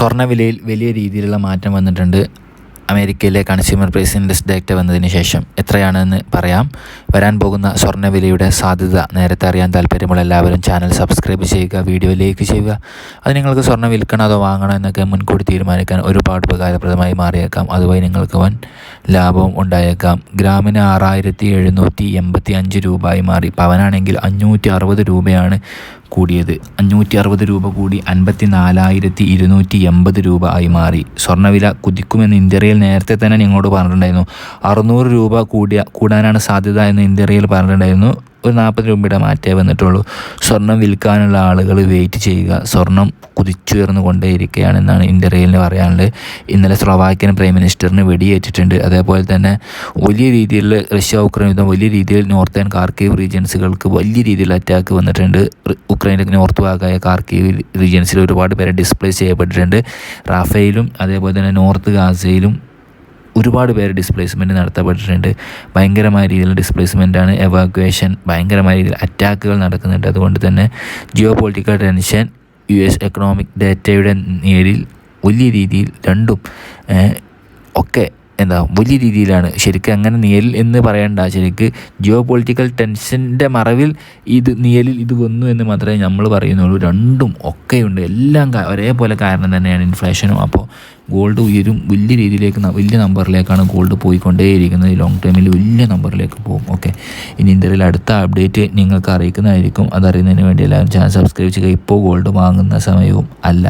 സ്വർണവിലയിൽ വലിയ രീതിയിലുള്ള മാറ്റം വന്നിട്ടുണ്ട്. അമേരിക്കയിലെ കൺസ്യൂമർ പ്രൈസ് ഇൻഡെക്സ് ഡേറ്റ വന്നതിന് ശേഷം എത്രയാണെന്ന് പറയാം. വരാൻ പോകുന്ന സ്വർണവിലയുടെ സാധ്യത നേരത്തെ അറിയാൻ താല്പര്യമുള്ള എല്ലാവരും ചാനൽ സബ്സ്ക്രൈബ് ചെയ്യുക വീഡിയോ ലൈക്ക് ചെയ്യുക. അത് നിങ്ങൾക്ക് സ്വർണം വിൽക്കണം അതോ വാങ്ങണം എന്നൊക്കെ മുൻകൂട്ടി തീരുമാനിക്കാൻ ഒരുപാട് ഉപകാരപ്രദമായി മാറിയേക്കാം. അതുവഴി നിങ്ങൾക്ക് വൻ ലാഭവും ഉണ്ടായേക്കാം. ഗ്രാമിന് ആറായിരത്തി എഴുന്നൂറ്റി എൺപത്തി അഞ്ച് രൂപയായി മാറി. പവനാണെങ്കിൽ അഞ്ഞൂറ്റി അറുപത് രൂപയാണ് കൂടിയത്. അഞ്ഞൂറ്റി അറുപത് രൂപ കൂടി അൻപത്തി നാലായിരത്തി ഇരുന്നൂറ്റി എൺപത് രൂപ ആയി മാറി. സ്വർണവില കുതിക്കുമെന്ന് ഇന്ത്യയിൽ നേരത്തെ തന്നെ നിങ്ങളോട് പറഞ്ഞിട്ടുണ്ടായിരുന്നു. അറുന്നൂറ് രൂപ കൂടിയ കൂടാനാണ് സാധ്യത എന്ന് ഇന്ത്യയിൽ പറഞ്ഞിട്ടുണ്ടായിരുന്നു. ഒരു നാൽപ്പത് രൂപയുടെ മാറ്റേ വന്നിട്ടുള്ളൂ. സ്വർണം വിൽക്കാനുള്ള ആളുകൾ വെയിറ്റ് ചെയ്യുക. സ്വർണം കുതിച്ചുയർന്നു കൊണ്ടേയിരിക്കുകയാണെന്നാണ് ഇന്ത്യയിൽ പറയാനുള്ളത്. ഇന്നലെ സ്ലോവാക്യൻ പ്രൈം മിനിസ്റ്ററിന് വെടിയേറ്റിട്ടുണ്ട്. അതേപോലെ തന്നെ വലിയ രീതിയിൽ റഷ്യ ഉക്രൈൻ യുദ്ധം വലിയ രീതിയിൽ നോർത്ത് ആൻഡ് കാർക്കീവ് റീജിയൻസുകൾക്ക് വലിയ രീതിയിൽ അറ്റാക്ക് വന്നിട്ടുണ്ട്. ഉക്രൈന്റെ നോർത്ത് ഭാഗമായ കാർക്കീവ് റീജിയൻസിൽ ഒരുപാട് പേരെ ഡിസ്പ്ലേസ് ചെയ്യപ്പെട്ടിട്ടുണ്ട്. റാഫേലും അതേപോലെ തന്നെ നോർത്ത് ഗാസയിലും ഒരുപാട് പേര് ഡിസ്പ്ലേസ്മെന്റ് നടത്തപ്പെട്ടിട്ടുണ്ട്. ഭയങ്കരമായ രീതിയിൽ ഡിസ്പ്ലേസ്മെന്റാണ് എവാക്വേഷൻ ഭയങ്കരമായ രീതിയിൽ അറ്റാക്കുകൾ നടക്കുന്നുണ്ട്. അതുകൊണ്ട് തന്നെ geo political tension U S economic ഡേറ്റയുടെ നേരിൽ വലിയ രീതിയിൽ രണ്ടും ഒക്കെ എന്താ വലിയ രീതിയിലാണ്. ശരിക്കും അങ്ങനെ നിയലിൽ എന്ന് പറയണ്ട. ശരിക്ക് ജിയോ പൊളിറ്റിക്കൽ ടെൻഷന്റെ മറവിൽ ഇത് നിയലിൽ ഇത് വന്നു എന്ന് മാത്രമേ നമ്മൾ പറയുന്നുള്ളൂ. രണ്ടും ഒക്കെയുണ്ട്. എല്ലാം ഒരേപോലെ കാരണം തന്നെയാണ് ഇൻഫ്ലേഷനും അപ്പോൾ ഗോൾഡ് ഉയരും. വലിയ രീതിയിലേക്ക് വലിയ നമ്പറിലേക്കാണ് ഗോൾഡ് പോയിക്കൊണ്ടേയിരിക്കുന്നത്. ലോങ് ടേമിൽ വലിയ നമ്പറിലേക്ക് പോകും. ഓക്കെ ഇനി ഇന്ത്യയിൽ അടുത്ത അപ്ഡേറ്റ് നിങ്ങൾക്ക് അറിയിക്കുന്നതായിരിക്കും. അതറിയുന്നതിന് വേണ്ടി എല്ലാവരും ചാനൽ സബ്സ്ക്രൈബ് ചെയ്യുക. ഇപ്പോൾ ഗോൾഡ് വാങ്ങുന്ന സമയവും അല്ല.